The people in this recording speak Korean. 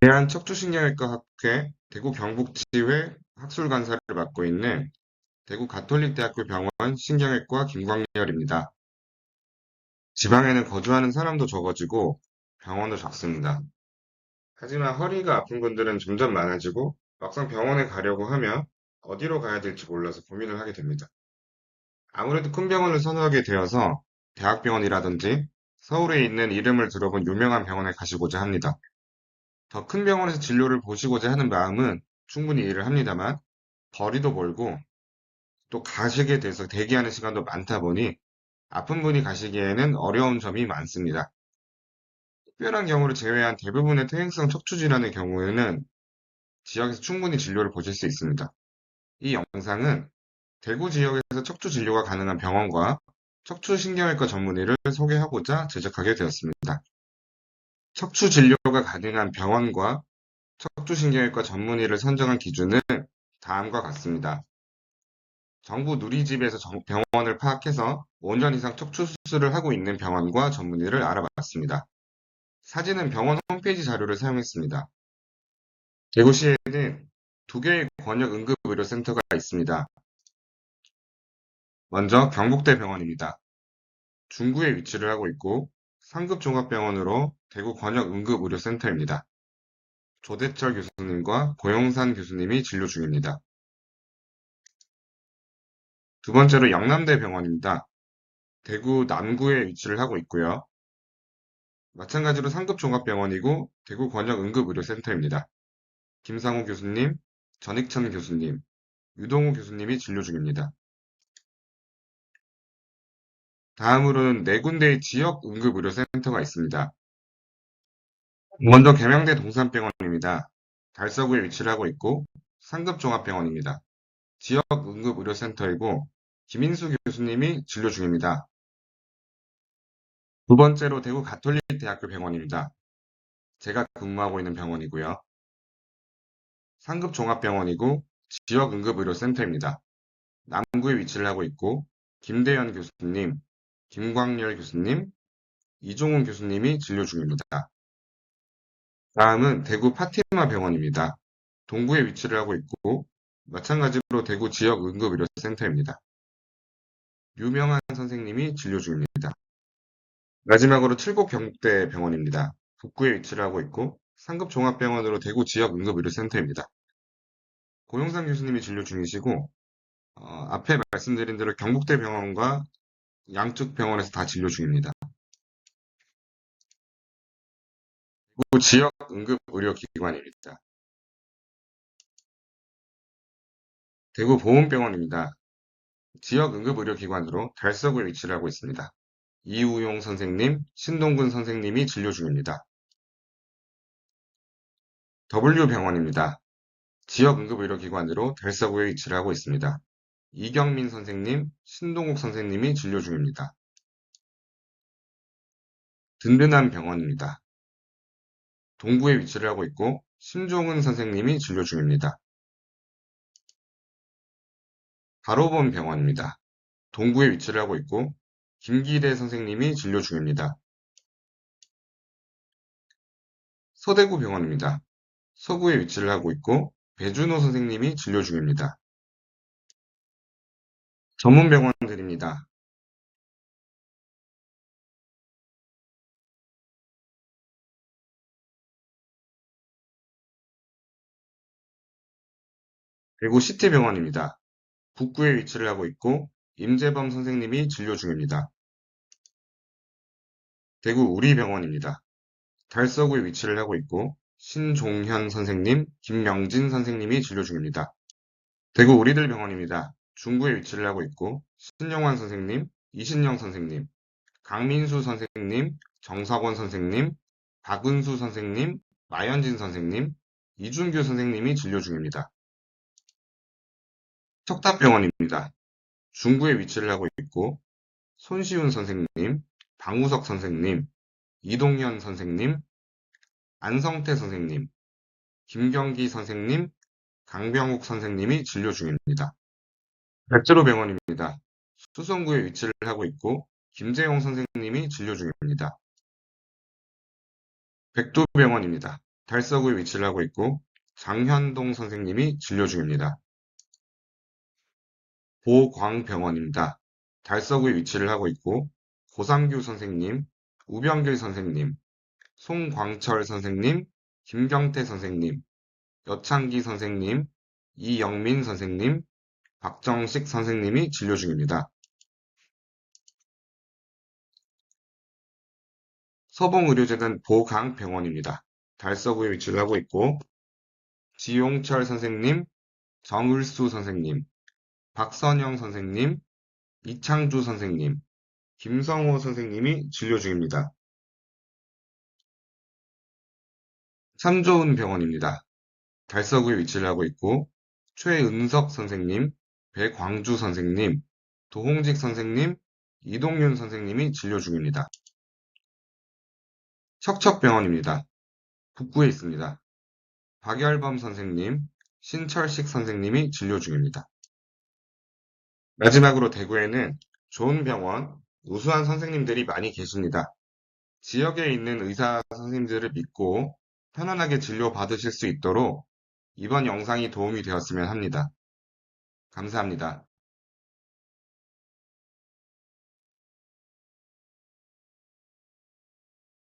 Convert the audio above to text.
대한척추신경외과 학회 대구 경북지회 학술간사를 맡고 있는 대구 가톨릭대학교 병원 신경외과 김광열입니다. 지방에는 거주하는 사람도 적어지고 병원도 적습니다. 하지만 허리가 아픈 분들은 점점 많아지고 막상 병원에 가려고 하면 어디로 가야 될지 몰라서 고민을 하게 됩니다. 아무래도 큰 병원을 선호하게 되어서 대학병원이라든지 서울에 있는 이름을 들어본 유명한 병원에 가시고자 합니다. 더 큰 병원에서 진료를 보시고자 하는 마음은 충분히 이해를 합니다만 거리도 멀고 또 가시게 돼서 대기하는 시간도 많다 보니 아픈 분이 가시기에는 어려운 점이 많습니다. 특별한 경우를 제외한 대부분의 퇴행성 척추 질환의 경우에는 지역에서 충분히 진료를 보실 수 있습니다. 이 영상은 대구 지역에서 척추 진료가 가능한 병원과 척추신경외과 전문의를 소개하고자 제작하게 되었습니다. 척추 진료 가 가능한 병원과 척추신경외과 전문의를 선정한 기준은 다음과 같습니다. 정부 누리집에서 병원을 파악해서 5년 이상 척추 수술을 하고 있는 병원과 전문의를 알아봤습니다. 사진은 병원 홈페이지 자료를 사용했습니다. 대구시에는 두 개의 권역 응급의료센터가 있습니다. 먼저 경북대 병원입니다. 중구에 위치를 하고 있고 상급 종합병원으로 대구 권역 응급의료센터입니다. 조대철 교수님과 고용산 교수님이 진료 중입니다. 두 번째로 영남대 병원입니다. 대구 남구에 위치를 하고 있고요. 마찬가지로 상급 종합병원이고 대구 권역 응급의료센터입니다. 김상우 교수님, 전익천 교수님, 유동우 교수님이 진료 중입니다. 다음으로는 네 군데의 지역 응급의료센터가 있습니다. 먼저 계명대 동산병원입니다. 달서구에 위치를 하고 있고 상급종합병원입니다. 지역 응급의료센터이고 김인수 교수님이 진료 중입니다. 두 번째로 대구 가톨릭대학교 병원입니다. 제가 근무하고 있는 병원이고요. 상급종합병원이고 지역 응급의료센터입니다. 남구에 위치를 하고 있고 김대현 교수님, 김광열 교수님, 이종훈 교수님이 진료 중입니다. 다음은 대구 파티마 병원입니다. 동구에 위치를 하고 있고 마찬가지로 대구 지역 응급의료센터입니다. 유명한 선생님이 진료 중입니다. 마지막으로 칠곡 경북대 병원입니다. 북구에 위치를 하고 있고 상급 종합병원으로 대구 지역 응급의료센터입니다. 고용상 교수님이 진료 중이시고 어, 앞에 말씀드린 대로 경북대 병원과 양측 병원에서 다 진료 중입니다. 그리고 지역 응급 의료 기관입니다. 대구 보훈병원입니다. 지역 응급 의료 기관으로 달서구에 위치를 하고 있습니다. 이우용 선생님, 신동근 선생님이 진료 중입니다. W병원입니다. 지역 응급의료기관으로 달서구에 위치를 하고 있습니다. 이경민 선생님, 신동욱 선생님이 진료 중입니다. 든든한 병원입니다. 동구에 위치를 하고 있고 심종은 선생님이 진료 중입니다. 바로본 병원입니다. 동구에 위치를 하고 있고 김기대 선생님이 진료 중입니다. 서대구 병원입니다. 서구에 위치를 하고 있고 배준호 선생님이 진료 중입니다. 전문 병원들입니다. 그리고 시티병원입니다. 북구에 위치를 하고 있고 임재범 선생님이 진료 중입니다. 대구 우리병원입니다. 달서구에 위치를 하고 있고 신종현 선생님, 김명진 선생님이 진료 중입니다. 대구 우리들 병원입니다. 중구에 위치를 하고 있고 신영환 선생님, 이신영 선생님, 강민수 선생님, 정석원 선생님, 박은수 선생님, 마현진 선생님, 이준규 선생님이 진료 중입니다. 척탑병원입니다. 중구에 위치를 하고 있고 손시훈 선생님, 방우석 선생님, 이동현 선생님, 안성태 선생님, 김경기 선생님, 강병욱 선생님이 진료 중입니다. 백제로 병원입니다. 수성구에 위치를 하고 있고 김재용 선생님이 진료 중입니다. 백도병원입니다. 달서구에 위치를 하고 있고 장현동 선생님이 진료 중입니다. 보광병원입니다. 달서구에 위치를 하고 있고 고삼규 선생님, 우병길 선생님, 송광철 선생님, 김경태 선생님, 여창기 선생님, 이영민 선생님, 박정식 선생님이 진료 중입니다. 서봉의료재단 보강병원입니다. 달서구에 위치를 하고 있고 지용철 선생님, 정을수 선생님, 박선영 선생님, 이창주 선생님, 김성호 선생님이 진료 중입니다. 삼조은 병원입니다. 달서구에 위치를 하고 있고 최은석 선생님, 배광주 선생님, 도홍직 선생님, 이동윤 선생님이 진료 중입니다. 척척병원입니다. 북구에 있습니다. 박열범 선생님, 신철식 선생님이 진료 중입니다. 마지막으로 대구에는 좋은 병원, 우수한 선생님들이 많이 계십니다. 지역에 있는 의사 선생님들을 믿고 편안하게 진료 받으실 수 있도록 이번 영상이 도움이 되었으면 합니다. 감사합니다.